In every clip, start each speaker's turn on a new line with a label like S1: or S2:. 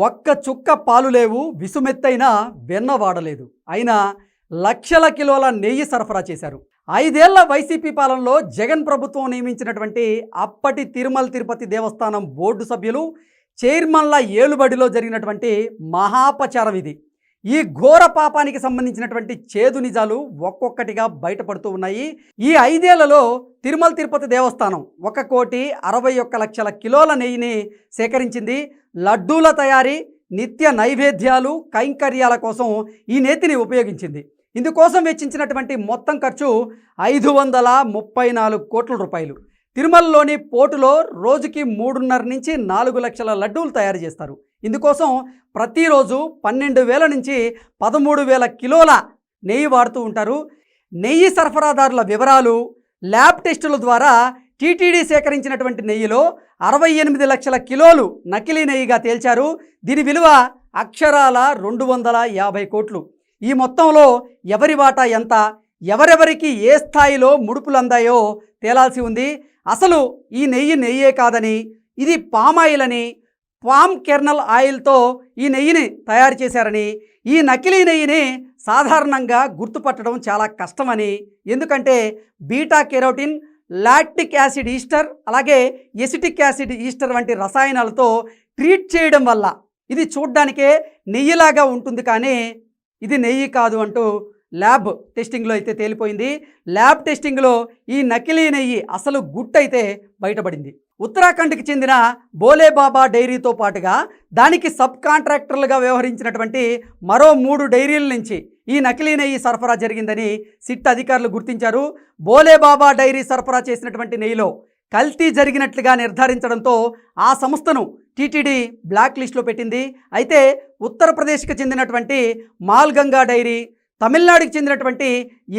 S1: ఒక్క చుక్క పాలు లేవు విసుమెత్తైన వెన్న వాడలేదు. అయినా లక్షల కిలోల నెయ్యి సరఫరా చేశారు. ఐదేళ్ళ వైసీపీ పాలనలో జగన్ ప్రభుత్వం నియమించినటువంటి అప్పటి తిరుమల తిరుపతి దేవస్థానం బోర్డు సభ్యులు చైర్మన్ల ఏలుబడిలో జరిగినటువంటి మహాపచారం ఇది. ఈ ఘోర పాపానికి సంబంధించినటువంటి చేదు నిజాలు ఒక్కొక్కటిగా బయటపడుతూ ఉన్నాయి. ఈ ఐదేళ్ళలో తిరుమల తిరుపతి దేవస్థానం ఒక కోటి అరవై ఒక్క లక్షల కిలోల నెయ్యిని సేకరించింది. లడ్డూల తయారీ నిత్య నైవేద్యాలు కైంకర్యాల కోసం ఈ నేతిని ఉపయోగించింది. ఇందుకోసం వెచ్చించినటువంటి మొత్తం ఖర్చు ఐదు వందల ముప్పై నాలుగు కోట్ల రూపాయలు. తిరుమలలోని పోటులో రోజుకి మూడున్నర నుంచి నాలుగు లక్షల లడ్డూలు తయారు చేస్తారు. ఇందుకోసం ప్రతిరోజు పన్నెండు వేల నుంచి పదమూడు వేల కిలోల నెయ్యి వాడుతూ ఉంటారు. నెయ్యి సరఫరాదారుల వివరాలు ల్యాబ్ టెస్టుల ద్వారా టీటీడీ సేకరించినటువంటి నెయ్యిలో అరవై ఎనిమిది లక్షల కిలోలు నకిలీ నెయ్యిగా తేల్చారు. దీని విలువ అక్షరాల రెండు వందల యాభై కోట్లు. ఈ మొత్తంలో ఎవరి వాటా ఎంత ఎవరెవరికి ఏ స్థాయిలో ముడుపులు అందాయో తేలాల్సి ఉంది. అసలు ఈ నెయ్యి నెయ్యే కాదని ఇది పామాయిల్ అని పామ్ కెర్నల్ ఆయిల్తో ఈ నెయ్యిని తయారు చేశారని ఈ నకిలీ నెయ్యిని సాధారణంగా గుర్తుపట్టడం చాలా కష్టమని. ఎందుకంటే beta carotene lactic acid ester అలాగే ఎసిటిక్ యాసిడ్ ఈస్టర్ వంటి రసాయనాలతో ట్రీట్ చేయడం వల్ల ఇది చూడ్డానికే నెయ్యిలాగా ఉంటుంది కానీ ఇది నెయ్యి కాదు అంటూ ల్యాబ్ టెస్టింగ్లో అయితే తేలిపోయింది. ల్యాబ్ టెస్టింగ్లో ఈ నకిలీ నెయ్యి అసలు గుట్టయితే బయటపడింది. ఉత్తరాఖండ్కి చెందిన బోలేబాబా డైరీతో పాటుగా దానికి సబ్ కాంట్రాక్టర్లుగా వ్యవహరించినటువంటి మరో మూడు డైరీల నుంచి ఈ నకిలీ నెయ్యి సరఫరా జరిగిందని సిట్ అధికారులు గుర్తించారు. బోలేబాబా డైరీ సరఫరా చేసినటువంటి నెయ్యిలో కల్తీ జరిగినట్లుగా నిర్ధారించడంతో ఆ సంస్థను టీటీడీ బ్లాక్ లిస్ట్లో పెట్టింది. అయితే ఉత్తరప్రదేశ్కి చెందినటువంటి మాల్గంగా డైరీ తమిళనాడుకి చెందినటువంటి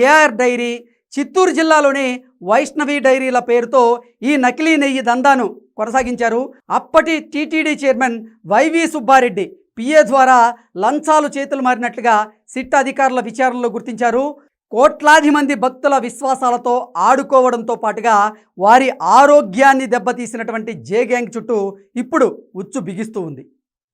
S1: ఏఆర్ డైరీ చిత్తూరు జిల్లాలోని వైష్ణవి డైరీల పేరుతో ఈ నకిలీ నెయ్యి దందాను కొనసాగించారు. అప్పటి TTD chairman Y V Subbareddy P A ద్వారా లంచాలు చేతులు మారినట్లుగా సిట్ అధికారుల విచారణలో గుర్తించారు. కోట్లాది మంది భక్తుల విశ్వాసాలతో ఆడుకోవడంతో పాటుగా వారి ఆరోగ్యాన్ని దెబ్బతీసినటువంటి జే గ్యాంగ్ చుట్టూ ఇప్పుడు ఉచ్చు బిగిస్తూ ఉంది.